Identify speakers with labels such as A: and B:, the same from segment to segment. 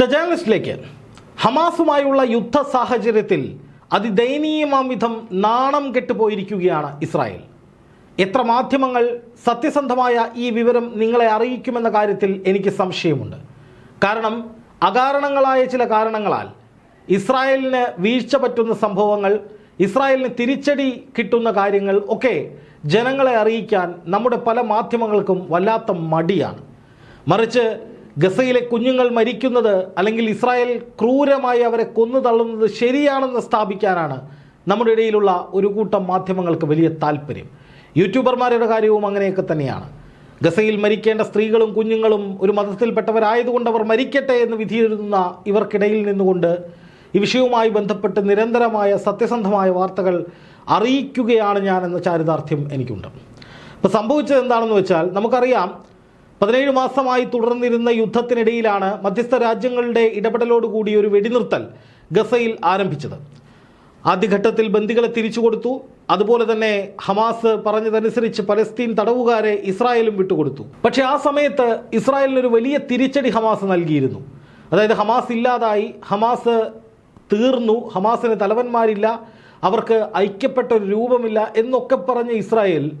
A: The ജേർണലിസ്റ്റിലേക്ക് ഹമാസുമായുള്ള യുദ്ധ സാഹചര്യത്തിൽ അതിദയനീയമാം വിധം നാണം കെട്ടുപോയിരിക്കുകയാണ് ഇസ്രായേൽ. എത്ര മാധ്യമങ്ങൾ സത്യസന്ധമായ ഈ വിവരം നിങ്ങളെ അറിയിക്കുമെന്ന കാര്യത്തിൽ എനിക്ക് സംശയമുണ്ട്. കാരണം അകാരണങ്ങളായ ചില കാരണങ്ങളാൽ ഇസ്രായേലിന് വീഴ്ച പറ്റുന്ന സംഭവങ്ങൾ ഇസ്രായേലിന് തിരിച്ചടി കിട്ടുന്ന കാര്യങ്ങൾ ഒക്കെ ജനങ്ങളെ അറിയിക്കാൻ നമ്മുടെ പല മാധ്യമങ്ങൾക്കും വല്ലാത്ത മടിയാണ്. മറിച്ച് ഗസയിലെ കുഞ്ഞുങ്ങൾ മരിക്കുന്നത് അല്ലെങ്കിൽ ഇസ്രായേൽ ക്രൂരമായി അവരെ കൊന്നു തള്ളുന്നത് ശരിയാണെന്ന് സ്ഥാപിക്കാനാണ് നമ്മുടെ ഇടയിലുള്ള ഒരു കൂട്ടം മാധ്യമങ്ങൾക്ക് വലിയ താല്പര്യം. യൂട്യൂബർമാരുടെ കാര്യവും അങ്ങനെയൊക്കെ തന്നെയാണ്. ഗസയിൽ മരിക്കേണ്ട സ്ത്രീകളും കുഞ്ഞുങ്ങളും ഒരു മതത്തിൽപ്പെട്ടവരായതുകൊണ്ട് അവർ മരിക്കട്ടെ എന്ന് വിധിയിരുന്ന ഇവർക്കിടയിൽ നിന്നുകൊണ്ട് ഈ വിഷയവുമായി ബന്ധപ്പെട്ട് നിരന്തരമായ സത്യസന്ധമായ വാർത്തകൾ അറിയിക്കുകയാണ് ഞാൻ എന്ന ചാരിതാർത്ഥ്യം എനിക്കുണ്ട്. ഇപ്പോൾ സംഭവിച്ചത് എന്താണെന്ന് വെച്ചാൽ നമുക്കറിയാം പതിനേഴ് മാസമായി തുടർന്നിരുന്ന യുദ്ധത്തിനിടയിലാണ് മധ്യസ്ഥ രാജ്യങ്ങളുടെ ഇടപെടലോടുകൂടി ഒരു വെടിനിർത്തൽ ഗസയിൽ ആരംഭിച്ചത്. ആദ്യഘട്ടത്തിൽ ബന്ദികളെ തിരിച്ചു കൊടുത്തു അതുപോലെ തന്നെ ഹമാസ് പറഞ്ഞതനുസരിച്ച് പലസ്തീൻ തടവുകാരെ ഇസ്രായേലും വിട്ടുകൊടുത്തു. പക്ഷേ ആ സമയത്ത് ഇസ്രായേലിനൊരു വലിയ തിരിച്ചടി ഹമാസ് നൽകിയിരുന്നു. അതായത് ഹമാസ് ഇല്ലാതായി. ഹമാസ് തീർന്നു. ഹമാസിന് തലവന്മാരില്ല. അവർക്ക് ഐക്യപ്പെട്ട ഒരു രൂപമില്ല എന്നൊക്കെ പറഞ്ഞ ഇസ്രായേൽ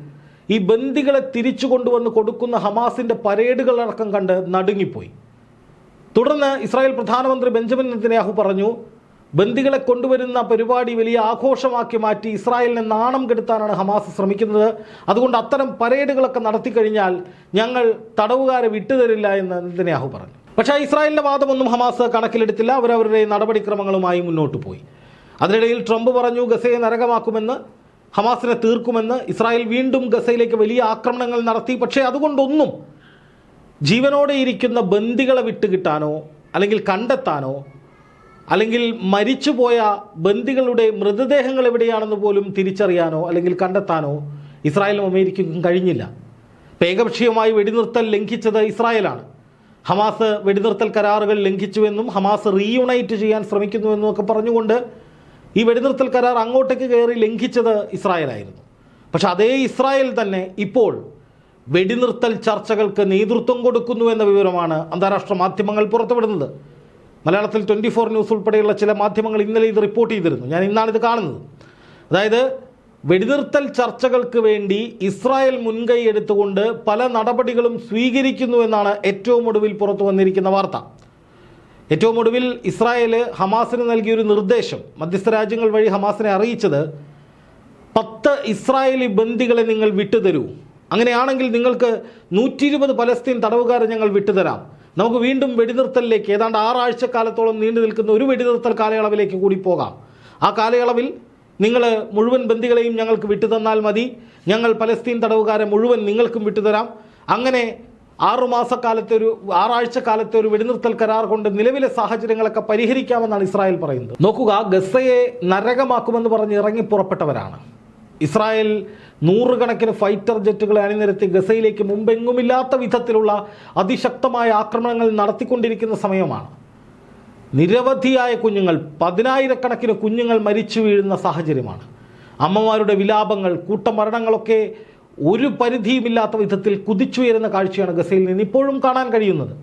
A: ഈ ബന്ദികളെ തിരിച്ചു കൊണ്ടുവന്ന് കൊടുക്കുന്ന ഹമാസിന്റെ പരേഡുകളടക്കം കണ്ട് നടുങ്ങിപ്പോയി. തുടർന്ന് ഇസ്രായേൽ പ്രധാനമന്ത്രി ബെഞ്ചമിൻ നെതന്യാഹു പറഞ്ഞു ബന്ദികളെ കൊണ്ടുവരുന്ന പരിപാടി വലിയ ആഘോഷമാക്കി മാറ്റി ഇസ്രായേലിനെ നാണം കെടുത്താനാണ് ഹമാസ് ശ്രമിക്കുന്നത്. അതുകൊണ്ട് അത്തരം പരേഡുകളൊക്കെ നടത്തി കഴിഞ്ഞാൽ ഞങ്ങൾ തടവുകാരെ വിട്ടുതരില്ല എന്ന് നെതന്യാഹു പറഞ്ഞു. പക്ഷേ ഇസ്രായേലിന്റെ വാദമൊന്നും ഹമാസ് കണക്കിലെടുത്തില്ല. അവരവരുടെ നടപടിക്രമങ്ങളുമായി മുന്നോട്ട് പോയി അതിനിടയിൽ ട്രംപ് പറഞ്ഞു ഗസയെ നരകമാക്കുമെന്ന് ഹമാസിനെ തീർക്കുമെന്ന് ഇസ്രായേൽ വീണ്ടും ഗസയിലേക്ക് വലിയ ആക്രമണങ്ങൾ നടത്തി. പക്ഷേ അതുകൊണ്ടൊന്നും ജീവനോടെ ഇരിക്കുന്ന ബന്ദികളെ വിട്ടുകിട്ടാനോ അല്ലെങ്കിൽ കണ്ടെത്താനോ അല്ലെങ്കിൽ മരിച്ചുപോയ ബന്ദികളുടെ മൃതദേഹങ്ങൾ എവിടെയാണെന്ന് പോലും തിരിച്ചറിയാനോ അല്ലെങ്കിൽ കണ്ടെത്താനോ ഇസ്രായേലും അമേരിക്കയ്ക്കും കഴിഞ്ഞില്ല. ഏകപക്ഷീയമായി വെടിനിർത്തൽ ലംഘിച്ചത് ഇസ്രായേലാണ്. ഹമാസ് വെടിനിർത്തൽ കരാറുകൾ ലംഘിച്ചുവെന്നും ഹമാസ് റീയുണൈറ്റ് ചെയ്യാൻ ശ്രമിക്കുന്നുവെന്നും ഒക്കെ പറഞ്ഞുകൊണ്ട് ഈ വെടിനിർത്തൽ കരാർ അങ്ങോട്ടേക്ക് കയറി ലംഘിച്ചത് ഇസ്രായേലായിരുന്നു. പക്ഷെ അതേ ഇസ്രായേൽ തന്നെ ഇപ്പോൾ വെടിനിർത്തൽ ചർച്ചകൾക്ക് നേതൃത്വം കൊടുക്കുന്നു എന്ന വിവരമാണ് അന്താരാഷ്ട്ര മാധ്യമങ്ങൾ പുറത്തുവിടുന്നത്. മലയാളത്തിൽ ട്വന്റി ഫോർ ന്യൂസ് ഉൾപ്പെടെയുള്ള ചില മാധ്യമങ്ങൾ ഇന്നലെ ഇത് റിപ്പോർട്ട് ചെയ്തിരുന്നു. ഞാൻ ഇന്നാണിത് കാണുന്നത്. അതായത് വെടിനിർത്തൽ ചർച്ചകൾക്ക് വേണ്ടി ഇസ്രായേൽ മുൻകൈ എടുത്തുകൊണ്ട് പല നടപടികളും സ്വീകരിക്കുന്നു എന്നാണ് ഏറ്റവും ഒടുവിൽ പുറത്തു വന്നിരിക്കുന്ന വാർത്ത. ഏറ്റവും ഒടുവിൽ ഇസ്രായേൽ ഹമാസിന് നൽകിയൊരു നിർദ്ദേശം. മധ്യസ്ഥ രാജ്യങ്ങൾ വഴി ഹമാസിനെ അറിയിച്ചത് പത്ത് ഇസ്രായേലി ബന്ദികളെ നിങ്ങൾ വിട്ടുതരൂ. അങ്ങനെയാണെങ്കിൽ നിങ്ങൾക്ക് നൂറ്റി ഇരുപത് പലസ്തീൻ തടവുകാരെ ഞങ്ങൾ വിട്ടുതരാം. നമുക്ക് വീണ്ടും വെടിനിർത്തലിലേക്ക് ഏതാണ്ട് ആറാഴ്ച കാലത്തോളം നീണ്ടു നിൽക്കുന്ന ഒരു വെടിനിർത്തൽ കാലയളവിലേക്ക് കൂടി പോകാം. ആ കാലയളവിൽ നിങ്ങൾ മുഴുവൻ ബന്ദികളെയും ഞങ്ങൾക്ക് വിട്ടുതന്നാൽ മതി. ഞങ്ങൾ പലസ്തീൻ തടവുകാരെ മുഴുവൻ നിങ്ങൾക്കും വിട്ടുതരാം. അങ്ങനെ ആറുമാസക്കാലത്തെ ഒരു ആറാഴ്ച കാലത്തെ ഒരു വെടിനിർത്തൽ കരാർ കൊണ്ട് നിലവിലെ സാഹചര്യങ്ങളൊക്കെ പരിഹരിക്കാമെന്നാണ് ഇസ്രായേൽ പറയുന്നത്. നോക്കുക ഗസയെ നരകമാക്കുമെന്ന് പറഞ്ഞ് ഇറങ്ങി പുറപ്പെട്ടവരാണ്. ഇസ്രായേൽ നൂറുകണക്കിന് ഫൈറ്റർ ജെറ്റുകളെ അണിനിരത്തി ഗസയിലേക്ക് മുമ്പെങ്ങുമില്ലാത്ത വിധത്തിലുള്ള അതിശക്തമായ ആക്രമണങ്ങൾ നടത്തിക്കൊണ്ടിരിക്കുന്ന സമയമാണ്. നിരവധിയായ കുഞ്ഞുങ്ങൾ പതിനായിരക്കണക്കിന് കുഞ്ഞുങ്ങൾ മരിച്ചു വീഴുന്ന സാഹചര്യമാണ്. അമ്മമാരുടെ വിലാപങ്ങൾ കൂട്ടമരണങ്ങളൊക്കെ ഒരു പരിധിയുമില്ലാത്ത വിധത്തിൽ കുതിച്ചുയരുന്ന കാഴ്ചയാണ് ഗസയിൽ നിന്ന് ഇപ്പോഴും കാണാൻ കഴിയുന്നത്.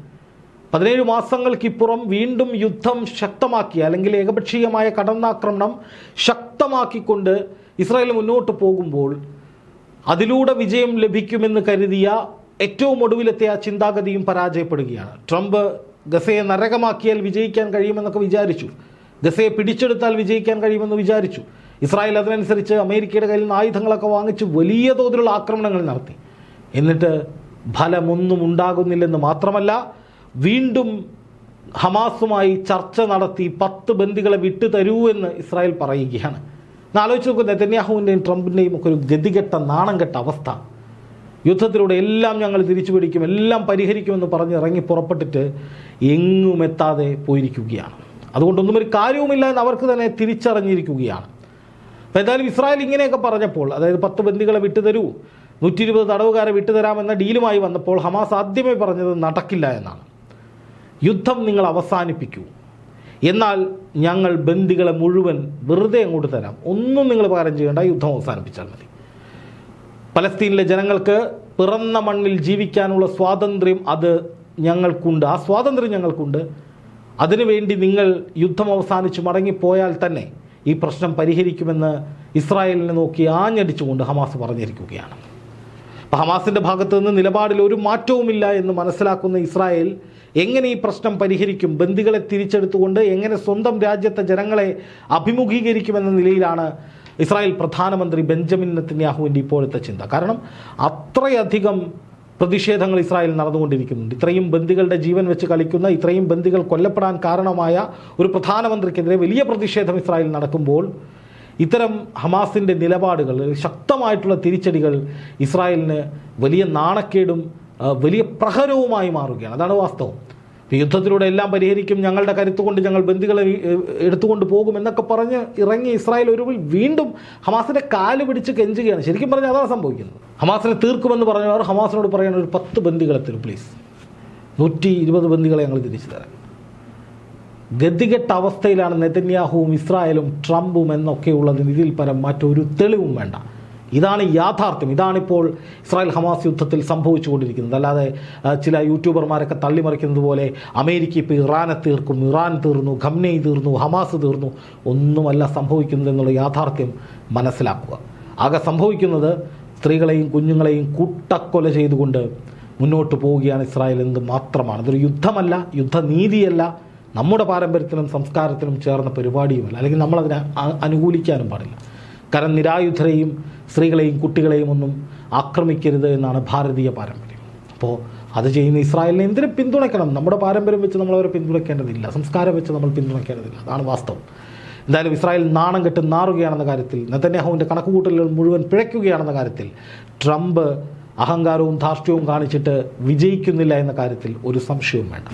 A: പതിനേഴ് മാസങ്ങൾക്കിപ്പുറം വീണ്ടും യുദ്ധം ശക്തമാക്കി അല്ലെങ്കിൽ ഏകപക്ഷീയമായ കടന്നാക്രമണം ശക്തമാക്കിക്കൊണ്ട് ഇസ്രായേൽ മുന്നോട്ട് പോകുമ്പോൾ അതിലൂടെ വിജയം ലഭിക്കുമെന്ന് കരുതിയ ഏറ്റവും ഒടുവിലെത്തിയ ആ ചിന്താഗതിയും പരാജയപ്പെടുകയാണ്. ട്രംപ് ഗസയെ നരകമാക്കിയാൽ വിജയിക്കാൻ കഴിയുമെന്നൊക്കെ വിചാരിച്ചു. ഗസയെ പിടിച്ചെടുത്താൽ വിജയിക്കാൻ കഴിയുമെന്ന് വിചാരിച്ചു. ഇസ്രായേൽ അതിനനുസരിച്ച് അമേരിക്കയുടെ കയ്യിൽ നിന്ന് ആയുധങ്ങളൊക്കെ വാങ്ങിച്ച് വലിയ തോതിലുള്ള ആക്രമണങ്ങൾ നടത്തി. എന്നിട്ട് ഫലമൊന്നും ഉണ്ടാകുന്നില്ലെന്ന് മാത്രമല്ല വീണ്ടും ഹമാസുമായി ചർച്ച നടത്തി പത്ത് ബന്ദികളെ വിട്ടു തരൂ എന്ന് ഇസ്രായേൽ പറയുകയാണ്. ആലോചിച്ച് നോക്കൂ നെതന്യാഹുവിന്റെയും ട്രംപിന്റെയും ഒക്കെ ഒരു ഗതികെട്ട നാണം കെട്ട അവസ്ഥ. യുദ്ധത്തിലൂടെ എല്ലാം ഞങ്ങൾ തിരിച്ചു പിടിക്കും എല്ലാം പരിഹരിക്കുമെന്ന് പറഞ്ഞ് ഇറങ്ങി പുറപ്പെട്ടിട്ട് എങ്ങുമെത്താതെ പോയിരിക്കുകയാണ്. അതുകൊണ്ടൊന്നും ഒരു കാര്യവുമില്ല എന്ന് അവർക്ക് തന്നെ തിരിച്ചറിഞ്ഞിരിക്കുകയാണ്. എന്തായാലും ഇസ്രായേൽ ഇങ്ങനെയൊക്കെ പറഞ്ഞപ്പോൾ അതായത് പത്ത് ബന്ദികളെ വിട്ടുതരൂ നൂറ്റി ഇരുപത് തടവുകാരെ വിട്ടുതരാമെന്ന ഡീലുമായി വന്നപ്പോൾ ഹമാസ് ആദ്യമേ പറഞ്ഞത് നടക്കില്ല എന്നാണ്. യുദ്ധം നിങ്ങൾ അവസാനിപ്പിക്കൂ. എന്നാൽ ഞങ്ങൾ ബന്ദികളെ മുഴുവൻ വെറുതെ അങ്ങോട്ട് തരാം. ഒന്നും നിങ്ങൾ പകരം ചെയ്യേണ്ട യുദ്ധം അവസാനിപ്പിച്ചാൽ മതി. പലസ്തീനിലെ ജനങ്ങൾക്ക് പിറന്ന മണ്ണിൽ ജീവിക്കാനുള്ള സ്വാതന്ത്ര്യം അത് ഞങ്ങൾക്കുണ്ട്. ആ സ്വാതന്ത്ര്യം ഞങ്ങൾക്കുണ്ട്. അതിനുവേണ്ടി നിങ്ങൾ യുദ്ധം അവസാനിച്ച് മടങ്ങിപ്പോയാൽ തന്നെ ഈ പ്രശ്നം പരിഹരിക്കുമെന്ന് ഇസ്രായേലിനെ നോക്കി ആഞ്ഞടിച്ചുകൊണ്ട് ഹമാസ് പറഞ്ഞിരിക്കുകയാണ്. അപ്പോൾ ഹമാസിന്റെ ഭാഗത്ത് നിന്ന് നിലപാടിൽ ഒരു മാറ്റവുമില്ല എന്ന് മനസ്സിലാക്കുന്ന ഇസ്രായേൽ എങ്ങനെ ഈ പ്രശ്നം പരിഹരിക്കും ബന്ദികളെ തിരിച്ചെടുത്തുകൊണ്ട് എങ്ങനെ സ്വന്തം രാജ്യത്തെ ജനങ്ങളെ അഭിമുഖീകരിക്കുമെന്ന നിലയിലാണ് ഇസ്രായേൽ പ്രധാനമന്ത്രി ബെഞ്ചമിൻ നെത്തന്യാഹുവിന്റെ ഇപ്പോഴത്തെ ചിന്ത. കാരണം അത്രയധികം പ്രതിഷേധങ്ങൾ ഇസ്രായേൽ നടന്നുകൊണ്ടിരിക്കുന്നുണ്ട്. ഇത്രയും ബന്ദികളുടെ ജീവൻ വെച്ച് കളിക്കുന്ന ഇത്രയും ബന്ദികൾ കൊല്ലപ്പെടാൻ കാരണമായ ഒരു പ്രധാനമന്ത്രിക്കെതിരെ വലിയ പ്രതിഷേധം ഇസ്രായേൽ നടക്കുമ്പോൾ ഇത്തരം ഹമാസിന്റെ നിലപാടുകൾ ശക്തമായിട്ടുള്ള തിരിച്ചടികൾ ഇസ്രായേലിന് വലിയ നാണക്കേടും വലിയ പ്രഹരവുമായി മാറുകയാണ്. അതാണ് വാസ്തവം. യുദ്ധത്തിലൂടെ എല്ലാം പരിഹരിക്കും ഞങ്ങളുടെ കരുത്തു കൊണ്ട് ഞങ്ങൾ ബന്ദികളെ എടുത്തുകൊണ്ട് പോകും എന്നൊക്കെ പറഞ്ഞ് ഇറങ്ങി ഇസ്രായേൽ ഒരു വീണ്ടും ഹമാസിന്റെ കാൽ പിടിച്ച് കെഞ്ചുകയാണ്. ശരിക്കും പറഞ്ഞാൽ അതാണ് സംഭവിക്കുന്നത്. ഹമാസിനെ തീർക്കുമെന്ന് പറഞ്ഞവർ ഹമാസിനോട് പറയുന്ന ഒരു പത്ത് ബന്ദികളെ തരും പ്ലീസ് നൂറ്റി ഇരുപത് ബന്ദികളെ ഞങ്ങൾ തിരിച്ചു തരാം. ഗതികെട്ട അവസ്ഥയിലാണ് നെതന്യാഹുവും ഇസ്രായേലും ട്രംപും എന്നൊക്കെയുള്ളതിന് ഇതിൽ പരം മറ്റൊരു തെളിവും വേണ്ട. ഇതാണ് യാഥാർത്ഥ്യം. ഇതാണിപ്പോൾ ഇസ്രായേൽ ഹമാസ് യുദ്ധത്തിൽ സംഭവിച്ചുകൊണ്ടിരിക്കുന്നത്. അല്ലാതെ ചില യൂട്യൂബർമാരൊക്കെ തള്ളിമറിക്കുന്നത് പോലെ അമേരിക്ക ഇപ്പോൾ ഇറാനെ തീർക്കും ഇറാൻ തീർന്നു ഖംനൈ തീർന്നു ഹമാസ് തീർന്നു. ഒന്നുമല്ല സംഭവിക്കുന്നത് എന്നുള്ള യാഥാർത്ഥ്യം മനസ്സിലാക്കുക. ആകെ സംഭവിക്കുന്നത് സ്ത്രീകളെയും കുഞ്ഞുങ്ങളെയും കൂട്ടക്കൊല ചെയ്തുകൊണ്ട് മുന്നോട്ട് പോവുകയാണ് ഇസ്രായേൽ എന്ന് മാത്രമാണ്. ഇതൊരു യുദ്ധമല്ല യുദ്ധനീതിയല്ല. നമ്മുടെ പാരമ്പര്യത്തിനും സംസ്കാരത്തിനും ചേർന്ന പരിപാടിയുമല്ല. അല്ലെങ്കിൽ നമ്മളതിനെ അനുകൂലിക്കാനും പാടില്ല. കാരണം നിരായുധരെയും സ്ത്രീകളെയും കുട്ടികളെയും ഒന്നും ആക്രമിക്കരുത് എന്നാണ് ഭാരതീയ പാരമ്പര്യം. അപ്പോൾ അത് ചെയ്യുന്ന ഇസ്രായേലിനെ എന്തിനും പിന്തുണയ്ക്കണം? നമ്മുടെ പാരമ്പര്യം വെച്ച് നമ്മൾ അവരെ പിന്തുണയ്ക്കേണ്ടതില്ല. സംസ്കാരം വെച്ച് നമ്മൾ പിന്തുണയ്ക്കേണ്ടതില്ല. അതാണ് വാസ്തവം. എന്തായാലും ഇസ്രായേൽ നാണം കെട്ട് നാറുകയാണെന്ന കാര്യത്തിൽ നെതന്യാഹുവിന്റെ കണക്കുകൂട്ടലുകൾ മുഴുവൻ പിഴയ്ക്കുകയാണെന്ന കാര്യത്തിൽ ട്രംപ് അഹങ്കാരവും ധാർഷ്ട്യവും കാണിച്ചിട്ട് വിജയിക്കുന്നില്ല എന്ന കാര്യത്തിൽ ഒരു സംശയവും വേണ്ട.